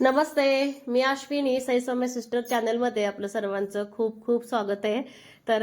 नमस्ते मी अश्विनी साई सिस्टर चॅनलमध्ये आपलं सर्वांचं खूप खूप स्वागत आहे. तर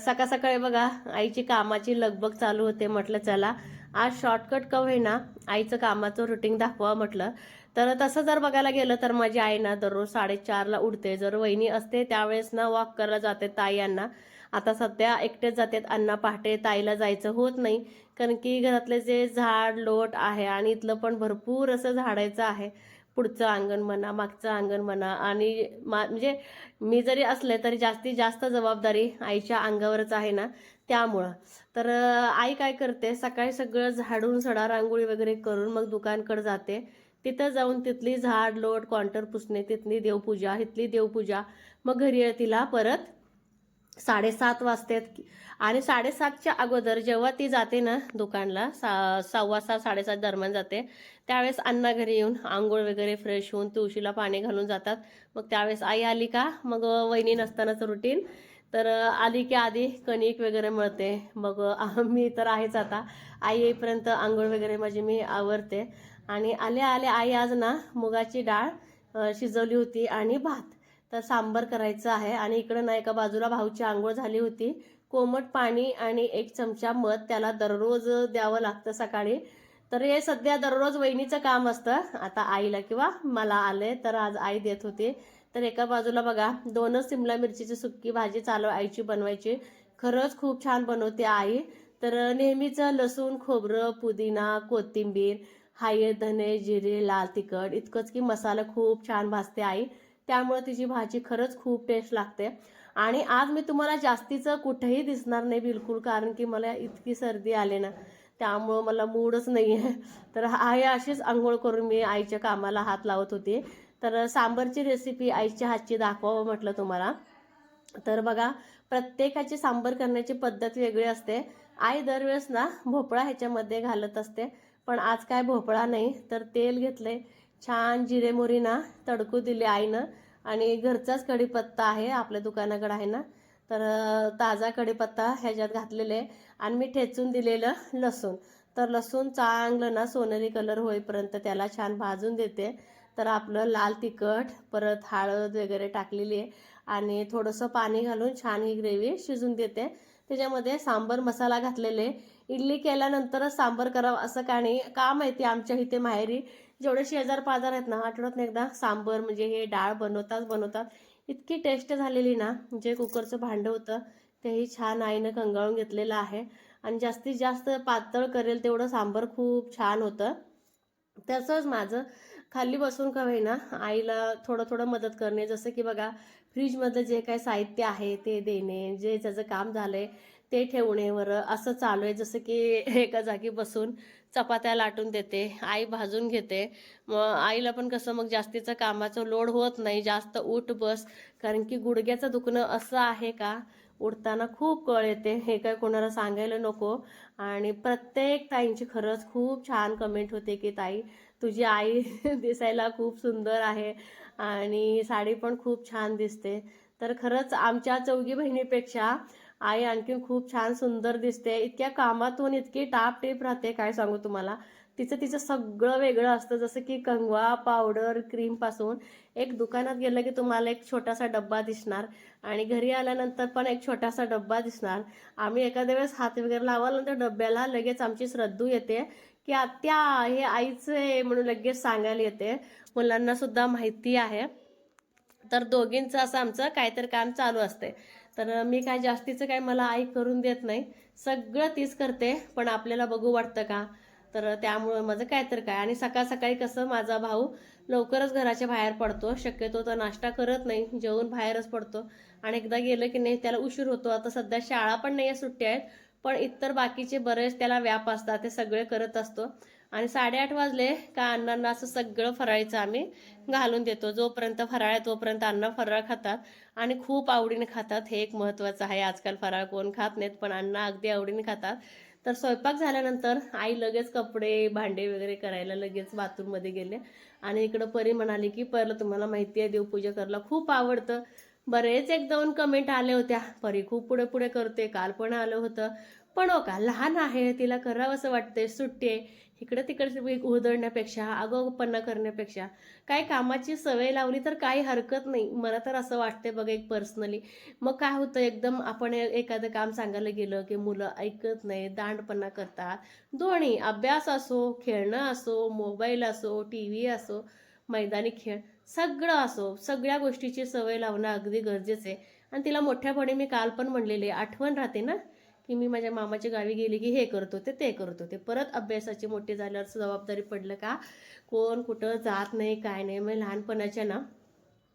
सकाळ सकाळी बघा आईची कामाची लगबग चालू होते म्हटलं चला. आज शॉर्टकट का होईना आईचं कामाचं रुटीन दाखवा म्हटलं. तर तसं जर बघायला गेलं तर माझी आई ना दररोज साडेचारला उठते. जर वहिनी असते त्यावेळेस ना वॉक करायला जाते ताई यांना. आता सध्या एकटेच जातात अण्णा पहाटे ताईला जायचं होत नाही. कारण की घरातले जे झाड लोट आहे आणि इथलं पण भरपूर असं झाडायचं आहे. पुढचं अंगण म्हणा मागचं अंगण म्हणा आणि मा म्हणजे मी जरी असले तरी जास्तीत जास्त जबाबदारी आईच्या अंगावरच आहे ना त्यामुळं. तर आई काय करते सकाळी सगळं झाडून सडा रांगोळी वगैरे करून मग दुकानकडे जाते. तिथं जाऊन तिथली झाड लोट कॉन्टर पुसणे तिथली देवपूजा इथली देवपूजा मग घरी तिला परत साडेसात वाजतात. आणि साडेसातच्या अगोदर जेव्हा ती जाते ना दुकानला सा सव्वा सात साडेसात दरम्यान जाते त्यावेळेस अण्णा घरी येऊन आंघोळ वगैरे फ्रेश होऊन तुळशीला पाणी घालून जातात. मग त्यावेळेस आई आली का? मग वहिनी नसतानाच रुटीन तर आली की आधी कणिक वगैरे मळते. मग मी तर आहेच आता. आई येईपर्यंत आंघोळ वगैरे माझी मी आवरते. आणि आल्या आल्या आई आज ना मुगाची डाळ शिजवली होती आणि भात. तर सांबर करायचं आहे. आणि इकडं ना एका बाजूला भाऊची आंघोळ झाली होती. कोमट पाणी आणि एक चमचा मध त्याला दररोज द्यावं लागतं सकाळी. तर हे सध्या दररोज वहिनीचं काम असतं. आता आईला किंवा मला आले तर आज आई देत होती. तर एका बाजूला बघा दोनच सिमला मिरचीची सुक्की भाजी चालू आईची बनवायची. खरंच खूप छान बनवते आई. तर नेहमीचं लसूण खोबरं पुदिना कोथिंबीर हाये धने जिरे लाल तिखट इतकंच की मसाला खूप छान भाजते आई. त्यामुळे तिची भाजी खरंच खूप टेस्ट लागते. आणि आज मी तुम्हाला जास्तीचं कुठेही दिसणार नाही बिलकुल कारण की मला इतकी सर्दी आली ना त्यामुळं मला मूडच नाही आहे तर आई अशीच आंघोळ करून मी आईच्या कामाला हात लावत होते. तर सांबरची रेसिपी आईच्या हातची दाखवावं म्हटलं तुम्हाला. तर बघा प्रत्येकाची सांबर करण्याची पद्धत वेगळी असते. आई दरवेळेस ना भोपळा ह्याच्यामध्ये घालत असते. पण आज काय भोपळा नाही तर तेल घेतले छान जिरे मोरी ना तडकू दिले आईनं. आणि घरचाच कढीपत्ता आहे आपल्या दुकानाकडे आहे ना. तर ताजा कढीपत्ता ह्याच्यात घातलेले आणि मी ठेचून दिलेलं लसूण. तर लसूण चांगलं ना सोनेरी कलर होईपर्यंत त्याला छान भाजून देते. तर आपलं लाल तिखट परत हळद वगैरे टाकलेली आहे. आणि थोडंसं पाणी घालून छान ही ग्रेव्ही शिजून देते. त्याच्यामध्ये सांबर मसाला घातलेले इडली केल्यानंतरच सांबर करावं असं काही नाही का माहिती आमच्या इथे माहेरी जेवढे शेजार पाजार आहेत ना आठवड्यात एकदा सांबर म्हणजे हे डाळ बनवताच बनवतात. इतकी टेस्ट झालेली ना जे कुकरचं भांडं होतं तेही छान आईनं कंगाळून घेतलेलं आहे. आणि जास्तीत जास्त पातळ करेल तेवढं सांबर खूप छान होतं. तसंच माझं खाली बसून का होईना आईला थोडं थोडं मदत करणे जसं की बघा फ्रीजमधलं जे काही साहित्य आहे ते देणे जे त्याचं काम झालंय ते ठेवणेवर असं चालू आहे. जसं की एका जागी बसून चपात्या लाटून देते आई भाजून घेते. मग आईला पण कसं मग जास्तीचं कामाचं लोड होत नाही जास्त उठ बस. कारण की गुडघ्याचं दुखणं असं आहे का? उठताना खूप कळ येते. हे काय कोणाला सांगायला नको. आणि प्रत्येक ताईंची खरंच खूप छान कमेंट होते की ताई तुझी आई दिसायला खूप सुंदर आहे आणि साडी पण खूप छान दिसते. तर खरंच आमच्या चौघी बहिणीपेक्षा आई आणखीन खूप छान सुंदर दिसते. इतक्या कामातून इतकी टाप टीप राहते काय सांगू तुम्हाला. तिचं तिचं सगळं वेगळं असतं. जसं की कंगवा पावडर क्रीमपासून. एक दुकानात गेलं की तुम्हाला एक छोटासा डब्बा दिसणार. आणि घरी आल्यानंतर पण एक छोटासा डब्बा दिसणार. आम्ही एखाद्या वेळेस हात वगैरे लावाल तर डब्याला लगेच आमची श्रद्धू येते. की आत्या हे आईचं आहे म्हणून लगेच सांगायला येते. मुलांना सुद्धा माहिती आहे. तर दोघींचं असं आमचं काहीतरी काम चालू असते. तर मी काय जास्तीचं काय मला आई करून देत नाही. सगळं तीच करते पण आपल्याला बघू वाटतं का? तर त्यामुळं माझं काय तर काय. आणि सकाळ सकाळी कसं माझा भाऊ लवकरच घराच्या बाहेर पडतो. शक्यतो तर नाश्ता करत नाही जेवून बाहेरच पडतो. आणि एकदा गेलं की नाही त्याला उशीर होतो. आता सध्या शाळा पण नाही आहे सुट्ट्या आहेत. पण इतर बाकीचे बरेच त्याला व्याप असतात ते सगळे करत असतो. आणि साडेआठ वाजले का अण्णांना असं सगळं फराळीचं आम्ही घालून देतो. जोपर्यंत फराळ आहे तोपर्यंत अण्णा फराळ खातात. आणि खूप आवडीने खातात. हे एक महत्त्वाचं आहे. आजकाल फराळ कोण खात नाहीत पण अण्णा अगदी आवडीने खातात. तर स्वयंपाक झाल्यानंतर आई लगेच कपडे भांडे वगैरे करायला लगेच बाथरूममध्ये गेले. आणि इकडं परी म्हणाली की पहिलं तुम्हाला माहिती आहे देवपूजा करायला खूप आवडतं. बरेच एक दोन कमेंट आले होत्या. परी खूप पुढे पुढे करते. काल पण आलं होतं. पण हो का लहान आहे तिला करावं असं वाटतंय. सुट्टी आहे. इकडं तिकडचे उधळण्यापेक्षा आगोपणा करण्यापेक्षा काय कामाची सवय लावली तर काही हरकत नाही. मला तर असं वाटतंय बघा एक पर्सनली मग काय होतं एकदम आपण एखादं काम सांगायला गेलं की मुलं ऐकत नाही दांडपणा करतात. दोन्ही अभ्यास असो खेळणं असो मोबाईल असो टी व्ही असो मैदानी खेळ सगळं असो सगळ्या गोष्टीची सवय लावणं अगदी गरजेचं आहे. आणि तिला मोठ्यापणे मी काल पण म्हणलेले आठवण राहते ना? की मी माझ्या मामाच्या गावी गेली की हे करत होते ते करत होते. परत अभ्यासाची मोठी झाल्यावर जबाबदारी पडलं का? कोण कुठं जात नाही काय नाही. मग लहानपणाच्या ना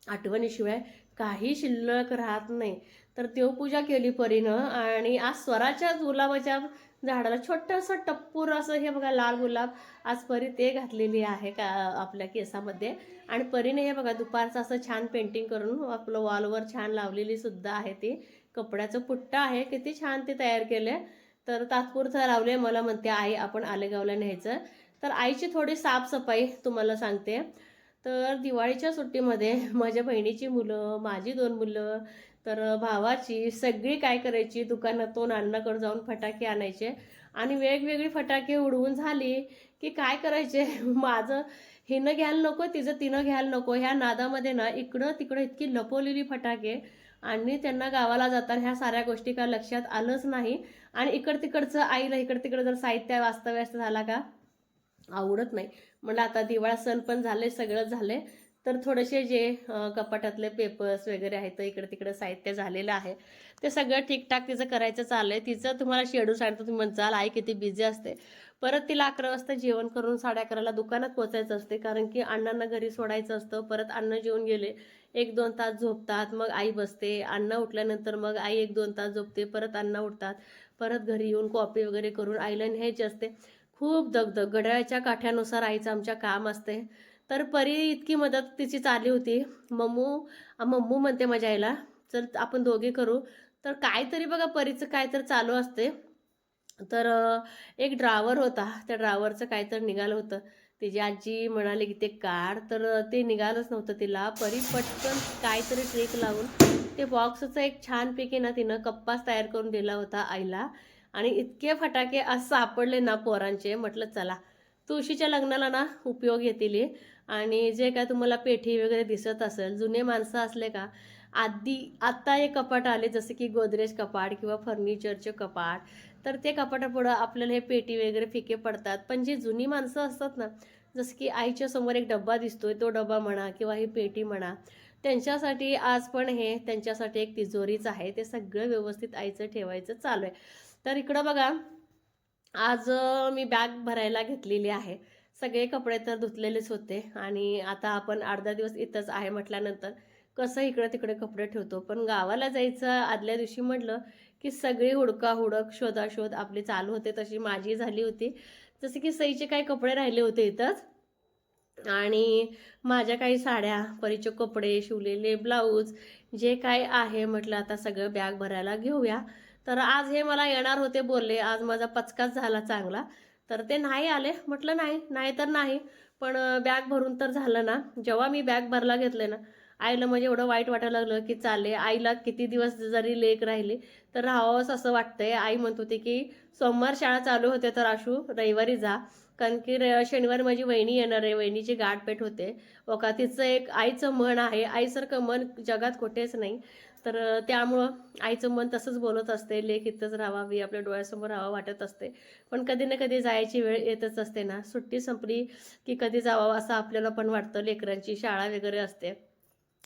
आठवणीशिवाय काही शिल्लक राहत नाही. तर देवपूजा केली परीनं आणि आज स्वराच्या गुलाबाच्या झाडाला छोटंसं टप्पूर असं हे बघा लाल गुलाब आज परी ते घातलेली आहे का आपल्या केसामध्ये. आणि परीने हे बघा दुपारचं असं छान पेंटिंग करून आपलं वॉलवर छान लावलेली सुद्धा आहे ती. कपड्याचं पुट्टा आहे किती छान ते तयार केले तर तात्पुरतं लावले मला म्हणते आई आपण आलेगावला न्यायचं. तर आईची थोडी साफसफाई तुम्हाला सांगते. तर दिवाळीच्या सुट्टीमध्ये माझ्या बहिणीची मुलं माझी दोन मुलं तर भावाची सगळी काय करायची? दुकानातून अण्णाकडे जाऊन फटाके आणायचे. आणि वेगवेगळी फटाके उडवून झाली की काय करायचे? माझं हिनं घ्यायला नको तिचं तिनं घ्यायला नको. ह्या नादामध्ये ना इकडं तिकडं इतकी लपवलेली फटाके. आणि त्यांना गावाला जाताना ह्या साऱ्या गोष्टी काय लक्षात आलंच नाही. आणि इकड तिकडचं आईला इकड तिकडं जर साहित्य वास्तव्यास्त झाला का? आवडत नाही. म्हणलं आता दिवाळा सण पण झाले सगळं झाले. तर थोडेसे जे कपाटातले पेपर्स वगैरे आहेत तर इकडे तिकडे साहित्य झालेलं आहे. ते सगळं ठीकठाक तिचं करायचं चाललंय. तिचं तुम्हाला शेड्यूल सांगतो तुम्ही म्हणचाल आई किती बिझी असते. परत तिला अकरा वाजता जेवण करून साडे अकराला दुकानात पोचायचं असते कारण की अण्णांना घरी सोडायचं असतं. परत अन्न जेवून गेले. एक दोन तास झोपतात मग आई बसते अन्न उठल्यानंतर मग आई एक दोन तास झोपते परत अन्न उठतात परत घरी येऊन कॉपी वगैरे करून आईला न्यायची असते. खूप दगदग घड्याळाच्या काठ्यानुसार आईचं आमच्या काम असते. तर परी इतकी मदत तिची चालली होती. मम्मू मम्मू म्हणते माझ्या आईला चल आपण दोघे करू. तर काहीतरी बघा परीचं काय तर चालू असते. तर एक ड्रायव्हर होता. त्या ड्रायव्हरचं काय तर निघालं होतं. तिची आजी म्हणाली की ते काढ. तर ते निघालंच नव्हतं तिला. परी पटकन काहीतरी ट्रिक लावून ते बॉक्सचा एक छानपैकी ना तिनं कप्पास तयार करून दिला होता आईला. आणि इतके फटाके आज सापडले ना पोरांचे. म्हटलं चला तुळशीच्या लग्नाला ना उपयोग येतील आणि जे काय तुम्हाला पेठी वगैरे दिसत असेल जुने माणसं असले का आधी आत्ता हे कपाट आले जसे की गोदरेज कपाट किंवा फर्निचरचे कपाट तर ते कपाटापुढं आपल्याला हे पेटी वगैरे फिके पडतात. पण जी जुनी माणसं असतात ना जसं की आईच्या समोर एक डब्बा दिसतोय तो डब्बा म्हणा किंवा ही पेटी म्हणा त्यांच्यासाठी आज पण हे त्यांच्यासाठी एक तिजोरीच आहे. ते सगळं व्यवस्थित आईचं ठेवायचं चालू आहे. तर इकडं बघा आज मी बॅग भरायला घेतलेली आहे. सगळे कपडे तर धुतलेलेच होते आणि आता आपण अर्धा दिवस इथंच आहे म्हटल्यानंतर कसं इकडं तिकडे कपडे ठेवतो. पण गावाला जायचं आदल्या दिवशी म्हटलं की सगळी हुडका हुडक शोधाशोध आपली चालू होते तशी माझी झाली होती. जसे की सईचे काही कपडे राहिले होते इथंच. आणि माझ्या काही साड्या परीचे कपडे शिवलेले ब्लाऊज जे काय आहे म्हटलं आता सगळं बॅग भरायला घेऊया. तर आज हे मला येणार होते बोलले. आज माझा पचकाच झाला चांगला. तर ते नाही आले. म्हटलं नाही नाही तर नाही. पण बॅग भरून तर झालं ना. जेव्हा मी बॅग भरला घेतले ना आईला म्हणजे एवढं वाईट वाटायला लागलं की चाले आईला किती दिवस जरी लेक राहिली तर राहावंच असं वाटतंय. आई म्हणत होती की सोमवार शाळा चालू होते तर आशू रविवारी जा. कारण की र- शनिवारी माझी वहिनी येणार आहे वहिनीची गाठपेठ होते. ओका तिचं एक आईचं मन आहे. आईसारखं मन जगात कुठेच नाही. तर त्यामुळं आईचं मन तसंच बोलत असते. लेख इथंच राहावी आपल्या डोळ्यासमोर राहावं वाटत असते. पण कधी ना कधी जायची वेळ येतच असते ना. सुट्टी संपली की कधी जावं असं आपल्याला पण वाटतं. लेकरांची शाळा वगैरे असते.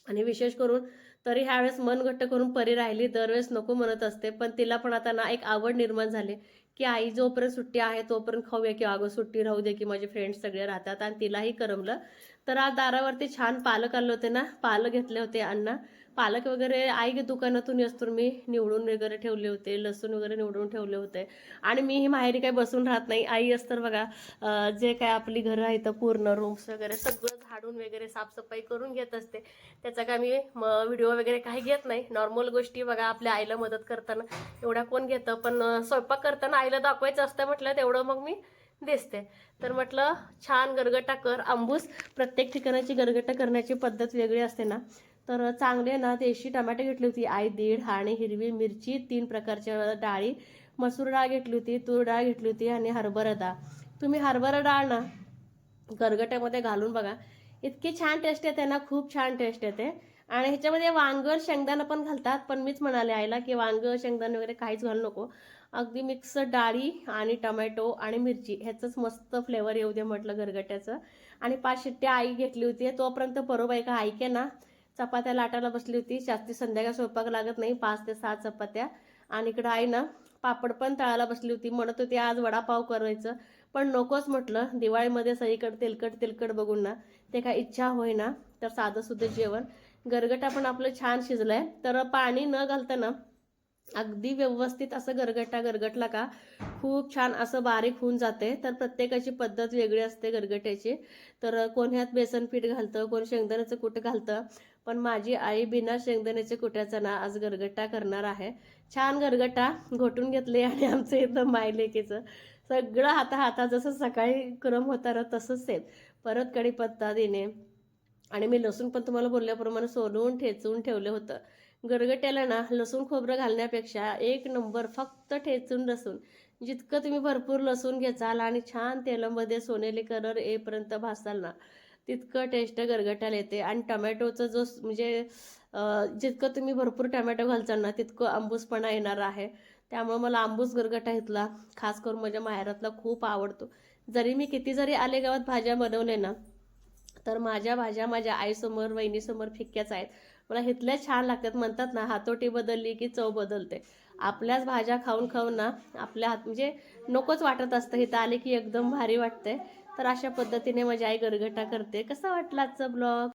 आणि विशेष करून तरी ह्यावेळेस मन घट्ट करून परी राहिली दरवेळेस नको म्हणत असते. पण तिला पण आता ना एक आवड निर्माण झाली की आई जोपर्यंत सुट्टी आहे तोपर्यंत खाऊया की अगं सुट्टी राहू दे की माझे फ्रेंड्स सगळे राहतात. आणि तिलाही करमलं. तर आज दारावरती छान पालक आले होते ना? पालक घेतले होते अण्णा. पालक वगैरे आई दुकानातून असतो. मी निवडून वगैरे ठेवले होते लसूण वगैरे निवडून ठेवले होते. आणि मी ही माहेरी काही बसून राहत नाही. आई असतर बघा जे काय आपली घरं आहेत पूर्ण रूम्स वगैरे सगळं झाडून वगैरे साफसफाई करून घेत असते. त्याचा काय मी व्हिडिओ वगैरे काही घेत नाही. नॉर्मल गोष्टी बघा आपल्या आईला मदत करताना एवढ्या कोण घेतं? पण स्वयंपाक करताना आईला दाखवायचं असतं म्हटलं तेवढं मग मी दिसते. तर म्हटलं छान गरगटा कर आंबूस. प्रत्येक ठिकाणाची गरगटा करण्याची पद्धत वेगळी असते ना. तर चांगले ना देशी टमाटे घेतली होती आई दीड आणि हिरवी मिरची तीन प्रकारच्या डाळी मसूर डाळ घेतली होती तूर डाळ घेतली होती आणि हरभरा डाळ. तुम्ही हरभरा डाळ ना गरगट्यामध्ये घालून बघा. इतकी छान टेस्ट येते ना खूप छान टेस्ट येते. आणि ह्याच्यामध्ये वांग शेंगदाणा पण घालतात पण मीच म्हणाले आईला की वांग शेंगदाणा वगैरे काहीच घालू नको. अगदी मिक्स डाळी आणि टमॅटो आणि मिरची ह्याचंच मस्त फ्लेवर येऊ दे म्हटलं गरगट्याचं. आणि पाच शिट्ट्या आई घेतली होती तोपर्यंत बरोबर आहे का ऐके ना. चपात्या लाटायला बसली होती. जास्ती संध्याकाळ स्वयंपाक लागत नाही. पाच ते सहा चपात्या. आणि इकडं आई ना पापड पण तळायला बसली होती. म्हणत होती आज वडापाव करायचं. पण नकोच म्हटलं. दिवाळीमध्ये सगळीकडे तेलकट तेलकट बघून ना ते काय इच्छा होईना. तर साधं सुद्धा जेवण. गरगटा पण आपलं छान शिजलंय. तर पाणी न घालताना अगदी व्यवस्थित असं गरगटा गरगटला का खूप छान असं बारीक होऊन जाते. तर प्रत्येकाची पद्धत वेगळी असते गरगट्याची. तर कोण ह्यात बेसन पीठ घालतं कोण शेंगदाण्याचं कूट घालतं. पण माझी आई बिना शेंगदाण्याच्या कुट्याचा ना आज गरगट्टा करणार आहे. छान गरगट्टा घोटून घेतले आणि आमचं इथं मायलेकीचं सगळं हाता हाता जसं सकाळी क्रम होता ना तसंच सेम परत कढीपत्ता देणे. आणि मी लसूण पण तुम्हाला बोलल्याप्रमाणे सोलून ठेचून ठेवलं होतं. गरगट्याला ना लसूण खोबरं घालण्यापेक्षा एक नंबर फक्त ठेचून लसूण. जितकं तुम्ही भरपूर लसूण घेचाल आणि छान तेलामध्ये सोनेली कलर येईपर्यंत भासाल ना तितकं टेस्ट गरगट्याला येते. आणि टमॅटोचं जो म्हणजे जितकं तुम्ही भरपूर टमॅटो घालचाल ना तितकं आंबूसपणा येणार आहे. त्यामुळे मला आंबूस गरगटा इथला खास करून माझ्या माहेरातला खूप आवडतो. जरी मी किती जरी आले गावात भाज्या बनवले ना तर माझ्या भाज्या माझ्या आईसमोर वहिनीसमोर फिक्क्याच आहेत. मला इथल्या छान लागतात. म्हणतात ना हातोटी बदलली की चव बदलते. आपल्याच भाज्या खाऊन खाऊन ना आपल्या हात म्हणजे नकोच वाटत असतं. इथं आले की एकदम भारी वाटते तर अशा पद्धतीने माझी आई गरगटा करते. कसा वाटला आजचा ब्लॉग